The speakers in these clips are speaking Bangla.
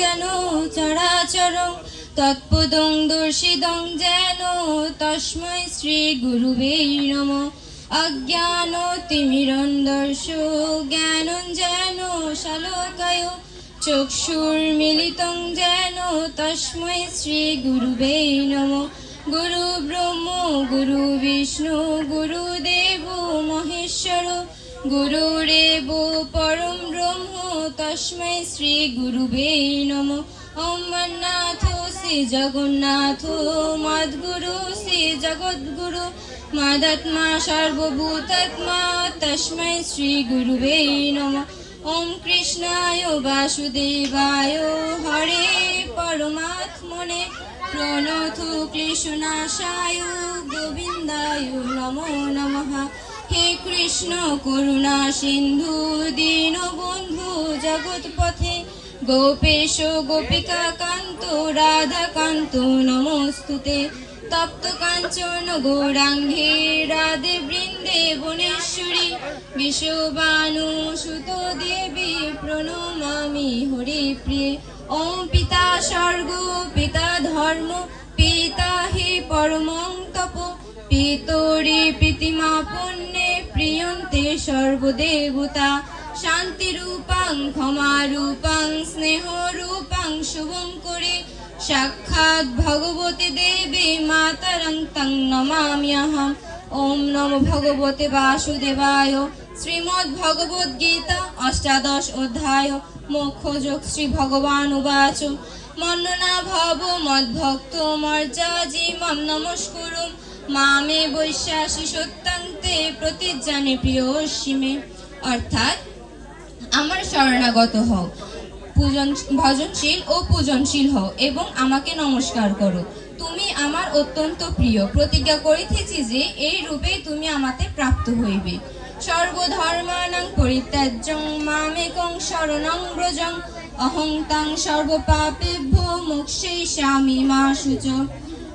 যেন চরাচরং, তৎপদং দর্শিদং যেন তস্মৈ শ্রী গুরুবে নম। অজ্ঞান তিমিরন্দর্শ জ্ঞানং যেন শালকায় চক্ষুর্মিলিতং যেন তস্মৈ শ্রী গুরুবে নম। গুরু ব্রহ্ম, গুরু বিষ্ণু গুরুদেব মহেশ্বর গুরুরেব পরম তস্মৈ শ্রী গুরুবে নম। অমরনাথ শ্রী জগন্নাথ, মদ্গুরু শ্রী জগদ্গুরু, মাদাত্মা সর্বভূতাত্মা, তস্মৈ শ্রী গুরুবে নম। ওম কৃষ্ণায় বাসুদেবায়, হরে পরমাত্মনে প্রণথ ক্লেশনাশায় গোবিন্দায় নমো নমঃ। হে কৃষ্ণ করুণা সিন্ধু, দীন বন্ধু দীনবন্ধু জগৎপথে। গোপেশ, গোপিকা কান্ত, রাধা কান্ত, নমস্তুতে। তপ্ত কাঞ্চন গৌরাঙ্গে, রাধে বৃন্দে বনেশ্বরী। বিশ্ববানু সুত দেবী প্রণমামি হরি প্রিয়ে ওম পিতা স্বর্গ, পিতা ধর্ম, পিতা হে পরমং তপ। পিতরি প্রীতিমা পুণ্যে প্রিয়ন্তে সর্বদেবতা শান্তি রূপাং ক্ষমা রূপাং স্নেহ রূপাং শুভং করে সাক্ষাৎ ভগবতে দেবে মাতরং তং নমাম্যহম ওম নম ভগবতে বাসুদেবায়। শ্রীমদ্ ভগবদ গীতা অষ্টাদশ অধ্যায়। মোক্ষযোগ শ্রী ভগবান উবাচ। মন্ননা ভব মদ্ভক্ত মর্যাজি, মম নমস্কুরুম। মামে বৈশ্বাসী সত্যান্তে প্রতিজ্ঞানে প্রিয়সীমে অর্থাৎ আমার শরণাগত হও। পূজন ভজনশীল ও পূজনশীল হও এবং আমাকে নমস্কার করো। তুমি আমার অত্যন্ত প্রিয়। প্রতিজ্ঞা করিতেছি যে এই রূপে তুমি আমাতে প্রাপ্ত হইবে। সর্বধর্মানাং পরিত্যাজ্যং মামেকং শরণং ব্রজং অহং তাং সর্বপাপেভ্য মোক্ষেষ্যামি মা শুচ।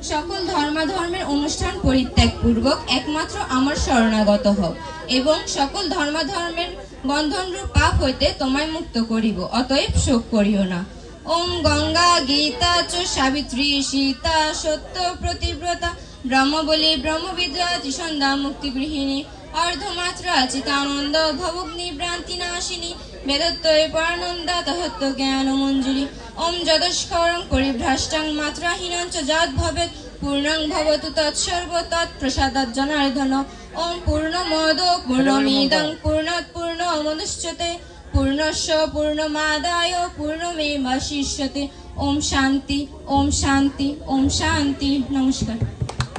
সকল ধর্মাধর্মের অনুষ্ঠান পরিত্যাগ পূর্বক একমাত্র আমার শরণাগত হও এবং সকল ধর্মাধর্মের বন্ধনরূপ পাপ হইতে তোমায় মুক্ত করিব, অতএব শোক করিও না। ওম গঙ্গা গীতা চ সাবিত্রী সীতা সত্য প্রতিব্রতা ব্রহ্মবলী ব্রহ্মবিদ্যা ত্রিসন্ধ্যা মুক্তি গৃহিণী অর্ধমাত্রা চিতানন্দ ভবগ্নি ভ্রান্তি নাশিনী, বেদত্তয় পরানন্দা, তহত্ব জ্ঞান মঞ্জুরি। ওম যদস্করং পরিভ্রাষ্টং মাত্রাহীনং চ যদ ভবেৎ, পূর্ণং ভবতু তৎসর্ব তৎপ্রসাদাৎ জনার্দন। ওম পূর্ণমদ পূর্ণমিদং পূর্ণাৎ পূর্ণমুদচ্যতে পূর্ণস্য পূর্ণমাদায় পূর্ণমেবাশিষ্যতে। ওম শান্তি ওম শান্তি ওম শান্তি। নমস্কার।